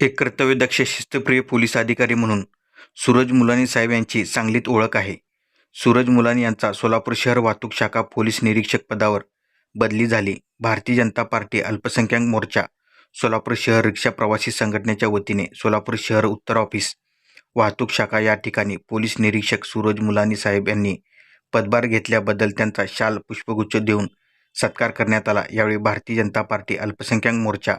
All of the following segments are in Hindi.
एक कर्तव्यदक्ष शिस्तप्रिय पोलीस अधिकारी म्हणून सूरज मुलानी साहेब यांची चांगलीत ओळख आहे. सूरज मुलानी यांचा सोलापूर शहर वाहतूक शाखा पोलीस निरीक्षक पदावर बदली झाली. भारतीय जनता पार्टी अल्पसंख्याक मोर्चा सोलापूर शहर रिक्षा प्रवासी संघटनेच्या वतीने सोलापूर शहर उत्तर ऑफिस वाहतूक शाखा या ठिकाणी पोलीस निरीक्षक सूरज मुलानी साहेब यांनी पदभार घेतल्याबद्दल त्यांचा शाल पुष्पगुच्छ देऊन सत्कार करण्यात आला. यावेळी भारतीय जनता पार्टी अल्पसंख्याक मोर्चा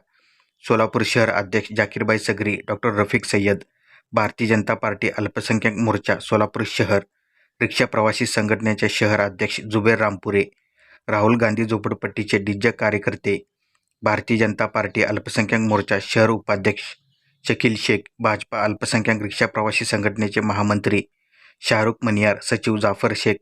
सोलापूर शहर अध्यक्ष जाकीरबाई सगरी डॉक्टर रफिक सय्यद भारतीय जनता पार्टी अल्पसंख्याक मोर्चा सोलापूर शहर रिक्षा प्रवासी संघटनेचे शहर अध्यक्ष जुबेर रामपुरे राहुल गांधी झोपडपट्टीचे डिज्ज कार्यकर्ते भारतीय जनता पार्टी अल्पसंख्याक मोर्चा शहर उपाध्यक्ष शकील शेख भाजपा अल्पसंख्याक रिक्षा प्रवासी संघटनेचे महामंत्री शाहरुख मनियार सचिव जाफर शेख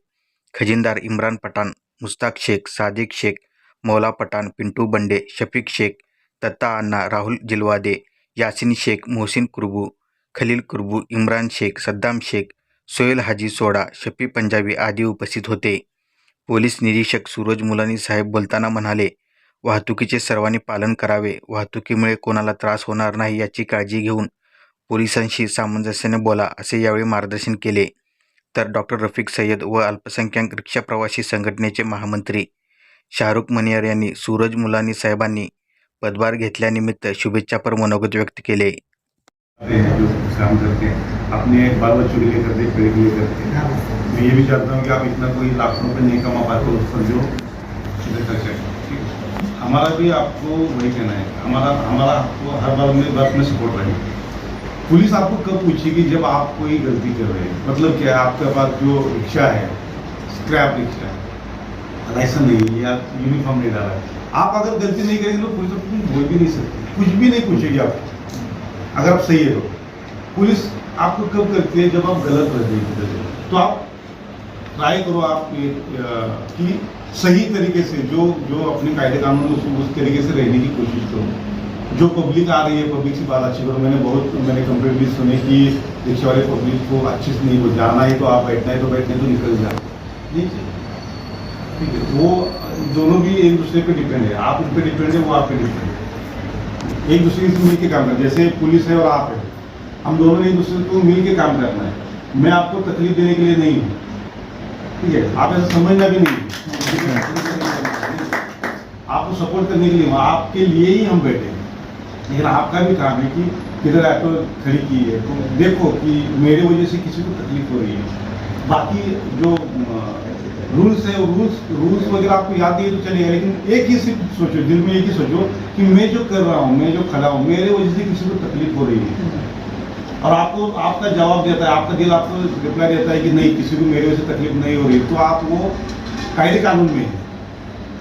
खजिनदार इम्रान पठाण मुस्ताक शेख सादिक शेख मौला पठाण पिंटू बंडे शफीक शेख दत्ता अण्णा राहुल जिलवादे यासिन शेख मोहसिन कुरबू खलील कुरबू इम्रान शेख सद्दाम शेख सोहेल हाजी सोडा शफी पंजाबी आदी उपस्थित होते. पोलीस निरीक्षक सूरज मुलानी साहेब बोलताना म्हणाले वाहतुकीचे सर्वांनी पालन करावे. वाहतुकीमुळे कोणाला त्रास होणार नाही याची काळजी घेऊन पोलिसांशी सामंजस्याने बोला असे यावेळी मार्गदर्शन केले. तर डॉक्टर रफिक सय्यद व अल्पसंख्याक रिक्षा प्रवासी संघटनेचे महामंत्री शाहरुख मनियार यांनी सूरज मुलानी साहेबांनी पदभार घेतल्यानिमित्त शुभेच्छापर मनोगत व्यक्त जो काम करते हैं अपने बाल बच्चों के लिए करते हैं पेड़ के लिए करते हैं मैं ये भी चाहता हूँ कि आप इतना कोई लाखों रुपये नहीं कमा पाते उस पर जो खर्च है। हमारा भी आपको वही कहना है। हमारा हमारा आपको हर बार में बात में सपोर्ट रहेगा पुलिस आपको कब पूछेगी जब आप कोई गलती कर रहे हैं? मतलब क्या है, आपके पास जो रिक्शा है स्क्रैप रिक्शा है लाइसेंस नहीं है, या यूनिफॉर्म नहीं डाला है। आप अगर गलती नहीं करेंगे तो पुलिस आपको बोल भी नहीं सकती। कुछ भी नहीं पूछेगी आपको। अगर आप सही है। तो पुलिस आपको कब करती है? जब आप गलत रहते हैं तो आप ट्राई करो आप कि सही तरीके से जो जो अपने कायदे कानून उस, तरीके से रहने की कोशिश करो। जो पब्लिक आ रही है पब्लिक से बात अच्छी करो। मैंने बहुत मैंने कंप्लेंट भी सुनी कि रिक्शा वाले पब्लिक को अच्छे से नहीं जाना है तो आप बैठना है तो बैठने तो निकल जाओ। ठीक है, वो दोनों भी एक दूसरे पे डिपेंड है। आप उन पर डिपेंड है, वो आप पे डिपेंड है। एक दूसरे से मिल के काम करना जैसे पुलिस है और आप है। हम दोनों ने एक दूसरे को मिल के काम करना है। मैं आपको तकलीफ़ देने के लिए नहीं हूँ। ठीक है? आप ऐसा समझना भी नहीं आपको सपोर्ट करने के लिए आपके लिए ही हम बैठे हैं। लेकिन आपका भी काम है कि किधर ऑटो खड़ी की है। तो देखो कि मेरे वजह से किसी को तकलीफ़ हो रही है। बाकी जो रूल्स है, रूल्स रूल्स वगैरह आपको याद है तो चलेगा लेकिन एक ही सिर्फ़ सोचो, दिल में एक ही सोचो कि मैं जो कर रहा हूँ, मैं जो खड़ा हूँ, मेरे वजह से किसी को तकलीफ़ हो रही है। और आपको, आपका जवाब देता है, आपका दिल आपको रिप्लाई देता है कि नहीं, किसी को मेरे वजह से तकलीफ़ नहीं हो रही तो आप वो कायदे कानून में है।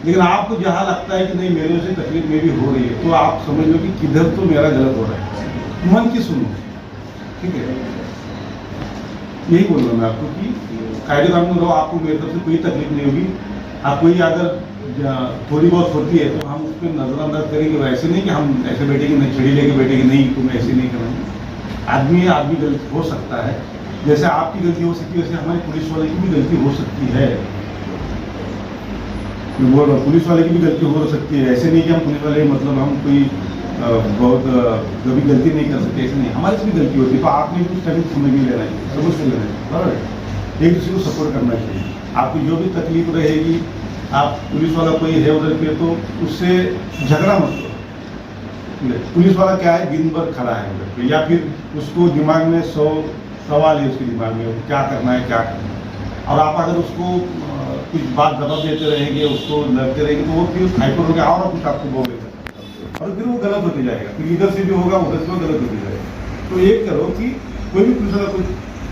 लेकिन आपको जहाँ लगता है कि नहीं, मेरे से तकलीफ़ मेरी हो रही है तो आप समझ लो कि किधर तो मेरा गलत हो रहा है। मन की सुनो, ठीक है? यही बोल रहा हूँ मैं आपको कि कायदे कानून रहो, आपको मेरी तरफ़ से कोई तकलीफ़ नहीं होगी। आप कोई अगर थोड़ी बहुत होती है तो हम उस पर नजरअंदाज करेंगे वैसे नहीं कि हम ऐसे बैठेंगे, नहीं, छड़ी लेके बैठेंगे, नहीं तुम ऐसे नहीं करेंगे। आदमी आदमी गलती हो सकता है। जैसे आपकी गलती हो सकती है, वैसे हमारी पुलिस वाले की भी गलती हो सकती है। बोल रहा हूँ, पुलिस वाले की भी गलती हो सकती है। ऐसे नहीं कि हम पुलिस वाले मतलब हम कोई बहुत कभी गलती नहीं कर सकते, ऐसे नहीं। हमारे से भी गलती होती है तो आपने कुछ टाइम समझ नहीं लेना चाहिए समझ के लेना चाहिए, बराबर है? एक दूसरे को सपोर्ट करना चाहिए। आपको जो भी तकलीफ़ रहेगी, आप पुलिस वाला कोई है उधर पे तो उससे झगड़ा मत करो। पुलिस वाला क्या है, दिन भर खड़ा है उधर पे, या फिर उसको दिमाग में सौ सवाल है उसके दिमाग में, क्या करना है, क्या करना है। और आप अगर उसको कुछ बात दबा देते रहेंगे, उसको लड़ते रहेंगे तो वो फिर हाइपर हो गया और कुछ आपको बोल देगा और फिर वो गलत होते जाएगा। फिर इधर से भी होगा, उधर से भी गलत होते जाएगा। तो ये करो कि कोई भी वाला कुछ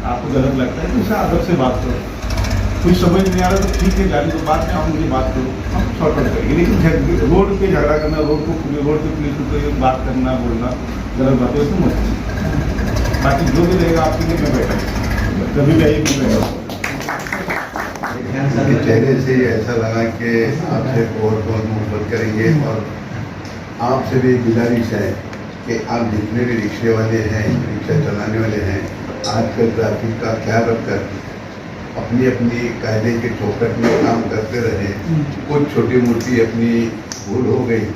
आपको गलत लगता है तो उससे अदब से बात करो। कुछ समझ नहीं आ रहा तो ठीक है जाने तो बाद में आप मुझे बात करो, हम सॉर्ट आउट करेंगे। लेकिन रोड पे झगड़ा करना, रोड को रोड पे पुलिस को बात करना, बोलना, गलत बात है उसको मत बाकी जो भी रहेगा, आपके लिए मैं बैठा कभी भी मैं बैठा चेहरे से ऐसा लगा कि आपसे बहुत बहुत मोहब्बत करेंगे और आपसे भी गुजारिश है कि आप जितने भी रिक्शे वाले हैं, रिक्शा चलाने वाले हैं, आजकल ट्रैफ़िक का ख्याल रखकर अपनी अपनी कायदे के चौकट में काम करते रहे, कुछ छोटी मोटी अपनी भूल हो गई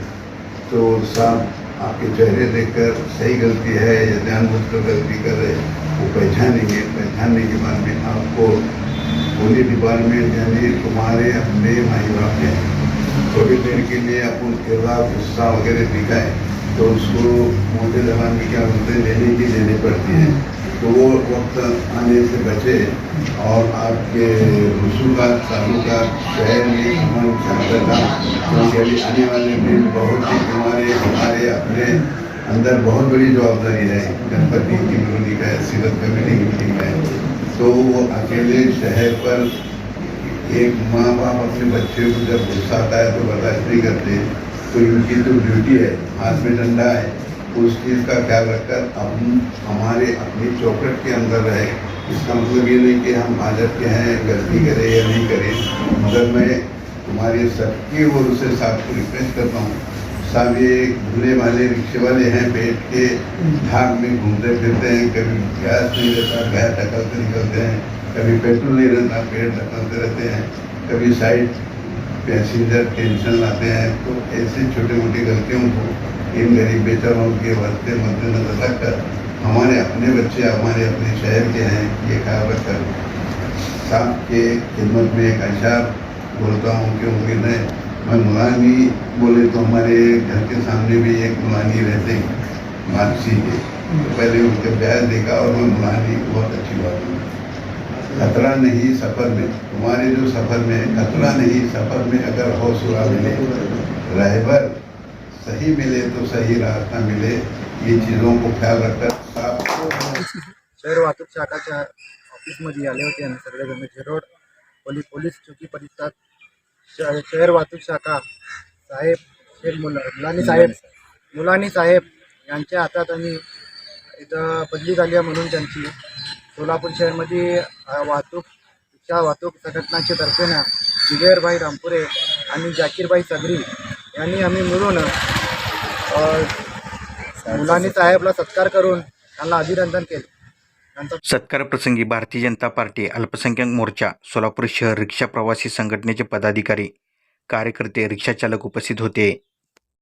तो साहब, आपके चेहरे देखकर सही गलती है या जानबूझकर गलती कर रहे वो पहचानेंगे, पहचानने के बाद में आपको पुलिस डिपार्टमेंट यानी तुम्हारे अपने माई बाप हैं। थोड़ी देर के लिए अपन किरदार गुस्सा वगैरह दिखाए तो उसको मोटे जबान में क्या बोलते लेने की लेनी पड़ती है। तो वो वक्त आने से बचे और आपके रसूखात ताल्लुकात शहर में अमन शांतता क्योंकि अभी आने वाले दिन बहुत ही हमारे हमारे अपने अंदर बहुत बड़ी जवाबदारी है। गणपति की मिलोनी का है सीरत कमेटी की। है तो वो अकेले शहर पर एक माँ बाप अपने बच्चे को जब गुस्सा आता है तो बर्दाश्त नहीं करते तो उनकी तो ड्यूटी है, हाथ में डंडा है उस चीज़ का ख्याल रखकर हम हमारे अपनी चौकट के अंदर रहे। इसका मतलब ये नहीं कि हम हाजत के हैं, गलती करें या नहीं करें। मगर मैं हमारे सबकी ओर से साथ को रिक्वेस्ट करता हूँ सब ये घूमने वाले रिक्शे वाले हैं, बैठ के भाग में घूमते फिरते हैं, कभी गैस नहीं रहता, गैस टकलते निकलते हैं, कभी पेट्रोल नहीं रहता, पेड़ टकलते रहते हैं, कभी साइड पैसेंजर टेंशन लाते हैं तो ऐसे छोटी मोटी गलतियों को इन गरीब बेचारों के बढ़ते मद्देनजर रखकर हमारे अपने बच्चे, हमारे अपने शहर के हैं, ये ख्याल रखकर साहब के खिदमत में एक अशार बोलता हूँ कि क्योंकि मैं मैं मुलानी बोले तो हमारे घर के सामने भी एक मुलानी रहते हैं मानसी के। तो पहले उनके ब्याह देखा और मैं मुलानी बहुत अच्छी बात है खतरा नहीं सफ़र में। तुम्हारे जो सफ़र में खतरा नहीं सफ़र में अगर हौसला मिले रहबर सही मिले तो सही रास्ता मिले। ये चीज़ों को ख्याल रखकर शहर वाहतूक शाखाच्या ऑफिसमध्ये आले होते आम्ही सगळेजण झिरोड पोलीस पोलीस चौकी परिसरात श- शहर वाहतूक शाखा साहेब शेख मुला मुलानी साहेब मुलानी साहेब यांच्या हातात आम्ही इथं बदली झाली आहे म्हणून त्यांची. सोलापूर शहरमध्ये वाहतूक रिक्षा वाहतूक संघटनाच्या तर्फेनं विजयरभाई रामपुरे आणि जाकीरबाई सगरी यांनी आम्ही मिळून मुलांनी मुलानी साहेबला सत्कार करून त्यांना अभिनंदन केलं. सत्कारप्रसंगी भारतीय जनता पार्टी अल्पसंख्याक मोर्चा सोलापूर शहर रिक्षा प्रवासी संघटनेचे पदाधिकारी कार्यकर्ते रिक्षाचालक उपस्थित होते.